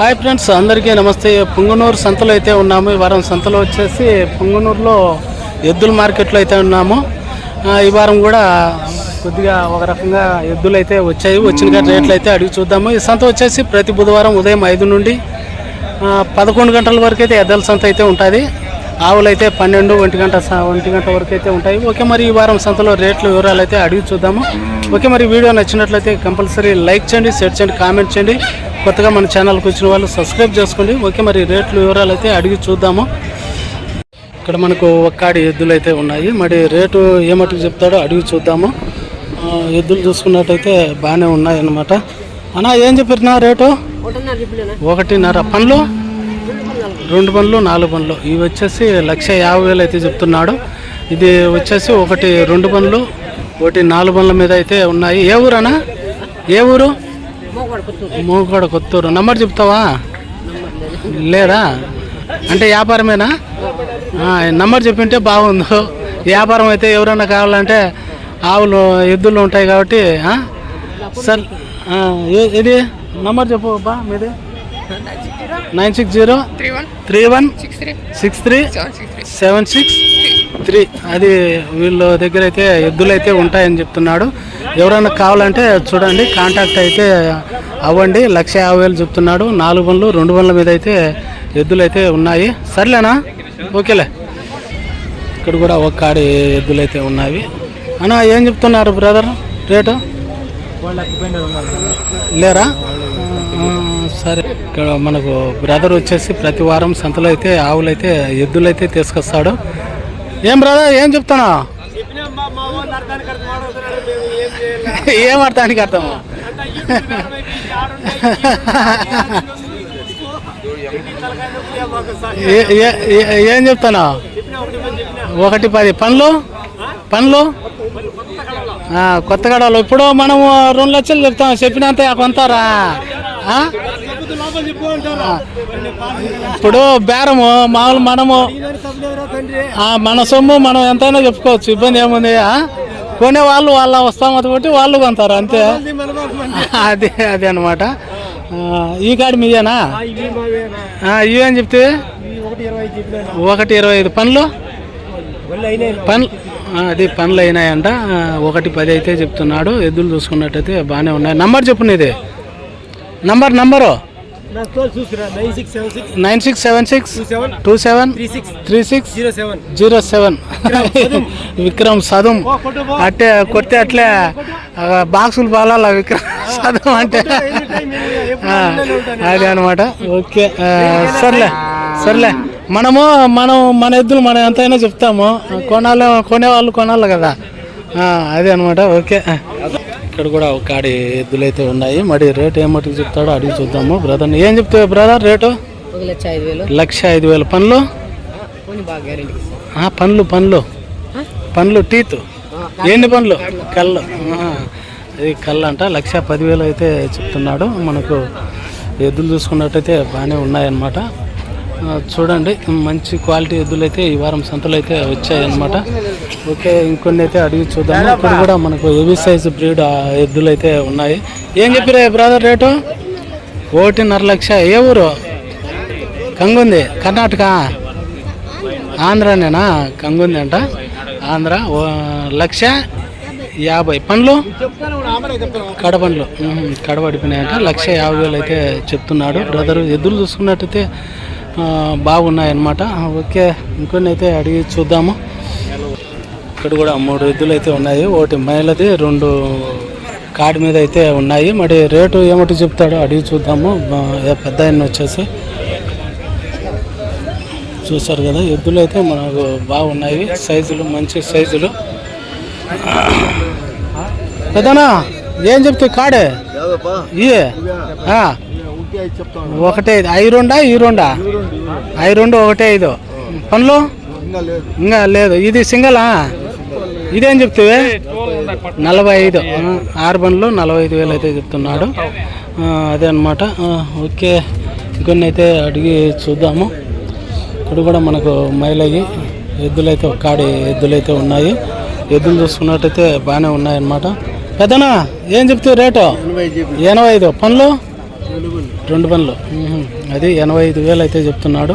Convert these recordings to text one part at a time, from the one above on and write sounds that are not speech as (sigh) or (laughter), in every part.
Hi friends అందరికీ నమస్తే. పుంగనూరు సంతలో అయితే ఉన్నాము. ఈ వారం సంతలో వచ్చేసి పుంగనూరులో ఎద్దుల మార్కెట్లో అయితే ఉన్నాము. ఈ వారం కూడా కొద్దిగా ఒక రకంగా ఎద్దులు అయితే వచ్చాయి. వచ్చిన రేట్లు అయితే అడిగి చూద్దాము. ఈ సంత వచ్చేసి ప్రతి బుధవారం ఉదయం ఐదు నుండి పదకొండు గంటల వరకు అయితే ఎద్దల సంత అయితే ఉంటుంది. ఆవులు అయితే పన్నెండు ఒంటి గంట స- ఒంటి గంట వరకు అయితే ఉంటాయి. ఓకే మరి ఈ వారం సంతలో రేట్లు వివరాలు అయితే అడిగి చూద్దాము. ఓకే మరి వీడియో నచ్చినట్లయితే కంపల్సరీ లైక్ చేయండి షేర్ చేయండి కామెంట్ చేయండి. కొత్తగా మన ఛానల్కి వచ్చిన వాళ్ళు సబ్స్క్రైబ్ చేసుకోండి. ఓకే మరి రేట్లు వివరాలు అయితే అడిగి చూద్దాము. ఇక్కడ మనకు ఒక్కాడి ఎద్దులు అయితే ఉన్నాయి. మరి రేటు ఏమట్టుకు చెప్తాడో అడిగి చూద్దాము. ఎద్దులు చూసుకున్నట్టయితే బాగానే ఉన్నాయి అన్నమాట అన్నా ఏం చెప్పినా రేటు? ఒకటిన్నర పండ్లు? రెండు పనులు నాలుగు పనులు ఇవి వచ్చేసి లక్ష యాభై వేలు అయితే చెప్తున్నాడు. ఇది వచ్చేసి ఒకటి రెండు పనులు ఒకటి నాలుగు పనుల మీద అయితే ఉన్నాయి. ఏ ఊరనా ఏ ఊరు? మూగోడ కొత్తూరు నంబర్ చెప్తావా? లేదా? అంటే వ్యాపారమేనా? నంబర్ చెప్పింటే బాగుంది వ్యాపారం అయితే ఎవరైనా కావాలంటే ఆవులు ఎద్దులు ఉంటాయి కాబట్టి? సర్ ఇది నంబర్ చెప్పు బా మీది? Nine six zero three one six three seven six three అది వీళ్ళ దగ్గర అయితే ఎద్దులు అయితే ఉంటాయని చెప్తున్నాడు. ఎవరైనా కావాలంటే చూడండి కాంటాక్ట్ అయితే అవ్వండి. లక్ష యాభై వేలు చెప్తున్నాడు. నాలుగు బండ్లు రెండు బండ్ల మీద అయితే ఎద్దులు అయితే ఉన్నాయి. సర్లేనా? ఓకేలే. ఇక్కడ కూడా ఒక కాడి ఎద్దులు అయితే ఉన్నాయి. అన్నా ఏం చెప్తున్నారు బ్రదర్? రేటు? లేరా? సరే. ఇక్కడ మనకు బ్రదర్ వచ్చేసి ప్రతి వారం సంతలో అయితే ఆవులైతే ఎద్దులైతే తీసుకొస్తాడు. ఏం బ్రదర్ ఏం చెప్తానా? ఏం అర్థానికి అర్థం? ఏం చెప్తానా? ఒకటి పది. పనులు పనులు ఆ, కొత్త ఇప్పుడు మనము రెండు లక్షలు చెప్తాం. చెప్పినంత కొంతారా? ఆ. ఇప్పుడు బేరము మామూలు మనము మన సొమ్ము మనం ఎంతైనా చెప్పుకోవచ్చు. ఇబ్బంది ఏముంది? కొనే వాళ్ళు వాళ్ళ వస్తామత బట్టి వాళ్ళు కొంటారు అంతే. (laughs) అదే అదే అనమాట ఈ కాడి మీయేనా ఆ, ఇవేం చెప్తే? ఒకటి ఇరవై ఐదు పనులు? పనులు అది పనులు అయినాయంట. ఒకటి పది అయితే చెప్తున్నాడు. ఎద్దులు చూసుకున్నట్టయితే బాగానే ఉన్నాయి. నంబర్ చెప్పు నీది. Number number? Nine six seven six. Two seven. Three six. Zero seven. Vikram Sadum. అట్టే కొడితే అట్లే. బాక్సులు పాలాల విక్రమ్ సదుం అంటే. అదే అనమాట ఓకే సర్లే సర్లే. మనము మనం మన ఎద్దులు మనం ఎంతైనా చెప్తాము. కొనాలి కొనేవాళ్ళు కొనాలి కదా. అదే అనమాట ఓకే. ఇక్కడ కూడా ఒక కాడి ఎద్దులు అయితే ఉన్నాయి. మరి రేట్ ఏమట్టుకు చెప్తాడో అడిగి చూద్దాము. బ్రదర్ ఏం చెప్తావు బ్రదర్ రేటు? లక్ష ఐదు వేలు. పనులు పోనీ బాగా గ్యారెంటీ ఆ, పండ్లు పండ్లు. పండ్లు టీత్. ఎన్ని పండ్లు? కళ్ళు. అది కళ్ళు అంట. లక్ష పదివేలు అయితే చెప్తున్నాడు. మనకు ఎద్దులు చూసుకున్నట్టయితే బాగానే ఉన్నాయన్నమాట. చూడండి మంచి క్వాలిటీ ఎద్దులు అయితే ఈ వారం సంతలు అయితే వచ్చాయన్నమాట. ఓకే ఇంకొన్ని అయితే అడిగి చూద్దాం ఇక్కడ కూడా మనకు హెవీ సైజ్ బ్రీడ్ ఎద్దులు అయితే ఉన్నాయి. ఏం చెప్పిరా బ్రదర్ రేటు? ఒకటిన్నర లక్ష. ఏ ఊరు? కంగుంది. కర్ణాటక? ఆంధ్రనేనా? కంగుంది అంట. ఆంధ్ర. ఓ లక్ష యాభై. పండ్లు? కడపండ్లు కడపడిపోయినాయంట లక్ష యాభై వేలు అయితే చెప్తున్నాడు. బ్రదర్ ఎద్దులు చూసుకున్నట్టయితే బాగున్నాయన్నమాట. ఓకే ఇంకొన్ని అయితే అడిగి చూద్దాము. ఇక్కడ కూడా మూడు ఎద్దులు అయితే ఉన్నాయి. ఒకటి మహిళది రెండు కాడి మీద అయితే ఉన్నాయి. మరి రేటు ఏమిటి చెప్తాడో అడిగి చూద్దాము. పెద్ద ఆయన వచ్చేసి. చూసారు కదా ఎద్దులు అయితే మనకు బాగున్నాయి. సైజులు మంచి సైజులు. పెద్దనా ఏం చెప్తే కాడే? ఇయే. ఒకటే ఐదు రెండా ఈ రెండా? ఐదు రెండు ఒకటే ఐదు. పనులు? ఇంకా లేదు. ఇది సింగలా? ఇదేం చెప్తావే? నలభై ఐదు. ఆరు బండ్లు నలభై ఐదు వేలు అయితే చెప్తున్నాడు. అదే అనమాట ఓకే. ఇంకొన్ని అయితే అడిగి చూద్దాము. ఇక్కడ కూడా మనకు మైలయ్యి ఎద్దులు అయితే ఒక కాడి ఎద్దులు అయితే ఉన్నాయి. ఎద్దులు చూసుకున్నట్టయితే బాగానే ఉన్నాయన్నమాట. పెద్దనా ఏం చెప్తావు రేటు? ఎనభై ఐదు. పనులు? రెండు బండ్లు. అది ఎనభై ఐదు వేలు అయితే చెప్తున్నాడు.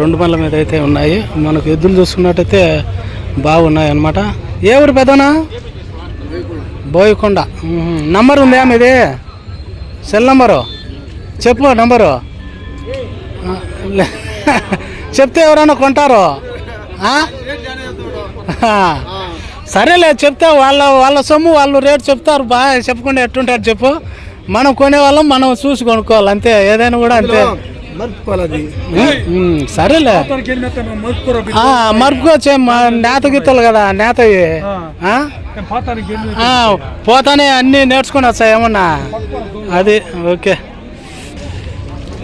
రెండు బండ్ల మీద అయితే ఉన్నాయి. మనకు ఎద్దులు చూసుకున్నట్టయితే బాగున్నాయి అనమాట ఏ ఊరు పెదనా బోయకొండ. నంబర్ ఉందా మీది సెల్ నంబరు? చెప్పు నంబరు. లే- చెప్తే ఎవరైనా కొంటారు? సరేలే చెప్తే వాళ్ళ వాళ్ళ సొమ్ము వాళ్ళు రేటు చెప్తారు. బాగా చెప్పకుండా ఎట్టుంటారు చెప్పు. మనం కొనేవాళ్ళం మనం చూసి కొనుక్కోవాలి అంతే. ఏదైనా కూడా అంతే. సరేలే. ఆ, మరుపుకోవచ్చే నేత గిత్తలు కదా? ఆ, పోతానే అన్నీ నేర్చుకుని వచ్చా ఏమన్నా? అది ఓకే.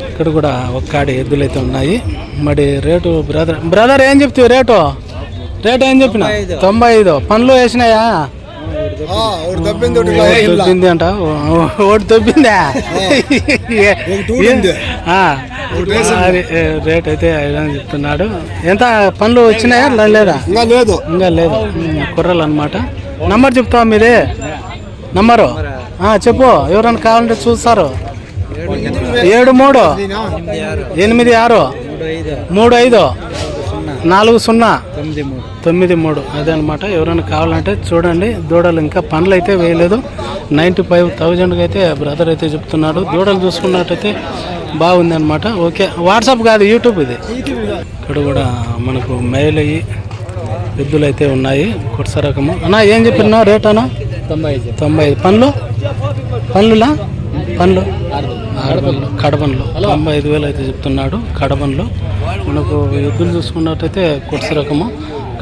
ఇక్కడ కూడా ఒక్కాడి ఎద్దులు అయితే ఉన్నాయి. మరి రేటు బ్రదర్ బ్రదర్ ఏం చెప్తావు రేటు? రేటు ఏం చెప్పిన తొంభై ఐదు. పనులు వేసినాయా? ఒకటి అంట. ఓ- ఒకటి దొబ్బిందా ఆ, అది ఏ, రేట్ అయితే ఐదు చెప్తున్నాడు. ఎంత పనులు వచ్చినాయా లేదా? ఇంకా లేదు. ఇంకా లేదు. కుర్రలు అనమాట నంబర్ చెప్తావా మీది? నంబరు? ఆ, చెప్పు. ఎవరైనా కావాలంటే చూస్తారు. ఏడు మూడు. ఎనిమిది ఆరు. మూడు ఐదు. నాలుగు సున్నా. తొమ్మిది మూడు. అదే అనమాట ఎవరైనా కావాలంటే చూడండి. దూడలు ఇంకా పనులు అయితే వేయలేదు. నైంటీ ఫైవ్ థౌజండ్కి అయితే బ్రదర్ అయితే చెప్తున్నాడు. దూడలు చూసుకున్నట్టయితే బాగుంది అనమాట ఓకే. వాట్సాప్ కాదు యూట్యూబ్ ఇది. ఇక్కడ కూడా మనకు మెయిల్ అయ్యి ఎద్దులు అయితే ఉన్నాయి. కుర్స రకము. అన్నా ఏం చెప్పినా రేట్ అన్నా? తొంభై ఐదు. తొంభై ఐదు. పనులు పనులులా పనులు కడపనులు తొంభై ఐదు వేలు అయితే చెప్తున్నాడు. కడపనులు మనకు ఎద్దులు చూసుకున్నట్టయితే కుర్స రకము.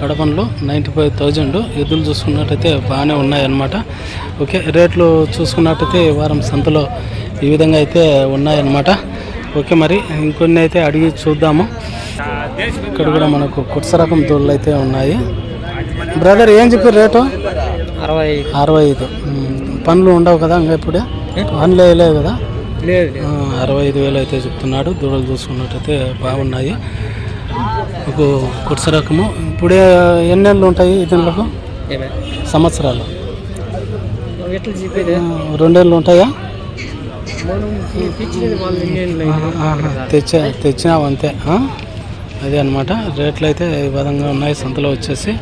కడపనులు నైంటీ ఫైవ్ థౌజండ్. ఎద్దులు చూసుకున్నట్టయితే బాగానే ఉన్నాయన్నమాట. ఓకే రేట్లు చూసుకున్నట్టయితే ఈ వారం సంతలో ఈ విధంగా అయితే ఉన్నాయన్నమాట. ఓకే మరి ఇంకొన్ని అయితే అడిగి చూద్దాము. ఇక్కడ కూడా మనకు కుర్స రకం దూడలు అయితే ఉన్నాయి. బ్రదర్ ఏం చెప్పారు రేటు? అరవై అరవై ఐదు. పనులు ఉండవు కదా ఇంకా ఇప్పుడే? పనులు వేయలేవు కదా? లేదు అరవై ఐదు వేలు అయితే చెప్తున్నాడు. దూడలు చూసుకున్నట్టయితే బాగున్నాయి. ఒక కుర్స రకము. ఇప్పుడే ఎన్ని నెలలు ఉంటాయి దీనిలకు? సంవత్సరాలు. రెండేళ్ళు ఉంటాయా? తెచ్చా తెచ్చినావు అంతే? అదే అనమాట రేట్లు అయితే ఈ విధంగా ఉన్నాయి. సంతలో వచ్చేసి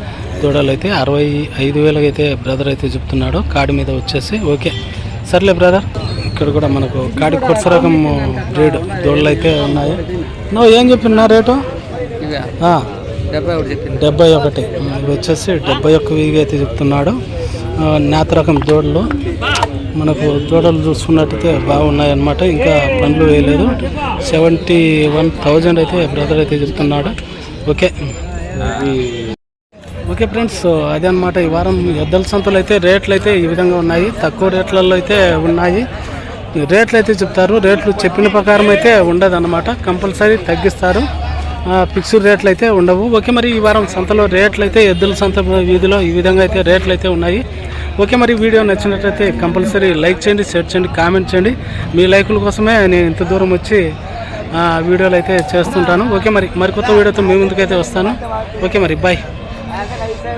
దూడలు అయితే అరవై ఐదు వేలకి అయితే బ్రదర్ అయితే చెప్తున్నాడు. కాడి మీద వచ్చేసి. ఓకే. సర్లే బ్రదర్. ఇక్కడ కూడా మనకు కాడి కుర్స రకం బ్రీడ్ దూడలు అయితే ఉన్నాయి. నువ్వు ఏం చెప్పినా రేటు? డెబ్బై ఒకటి ఇవి వచ్చేసి డెబ్బై ఒక్క అయితే చెప్తున్నాడు. నేత రకం దూడలు. మనకు దూడలు చూసుకున్నట్టయితే బాగున్నాయి అన్నమాట. ఇంకా పండ్లు వేయలేదు. సెవెంటీ వన్ థౌజండ్ అయితే బ్రదర్ అయితే చెప్తున్నాడు. ఓకే. ఓకే ఫ్రెండ్స్ అదే అనమాట ఈ వారం ఎద్దల సంతలు అయితే రేట్లు అయితే ఈ విధంగా ఉన్నాయి. తక్కువ రేట్లలో అయితే ఉన్నాయి. రేట్లు అయితే చెప్తారు. రేట్లు చెప్పిన ప్రకారం అయితే ఉండదు అనమాట కంపల్సరీ తగ్గిస్తారు. ఫిక్స్డ్ రేట్లు అయితే ఉండవు. ఓకే మరి ఈ వారం సంతలో రేట్లు అయితే ఎద్దుల సంత వీధిలో ఈ విధంగా అయితే రేట్లు అయితే ఉన్నాయి. ఓకే మరి వీడియో నచ్చినట్లయితే కంపల్సరీ లైక్ చేయండి షేర్ చేయండి కామెంట్ చేయండి. మీ లైకుల కోసమే నేను ఇంత దూరం వచ్చి వీడియోలు అయితే చేస్తుంటాను. ఓకే మరి మరి కొత్త వీడియోతో మీ ముందుకైతే వస్తాను. ఓకే మరి బాయ్.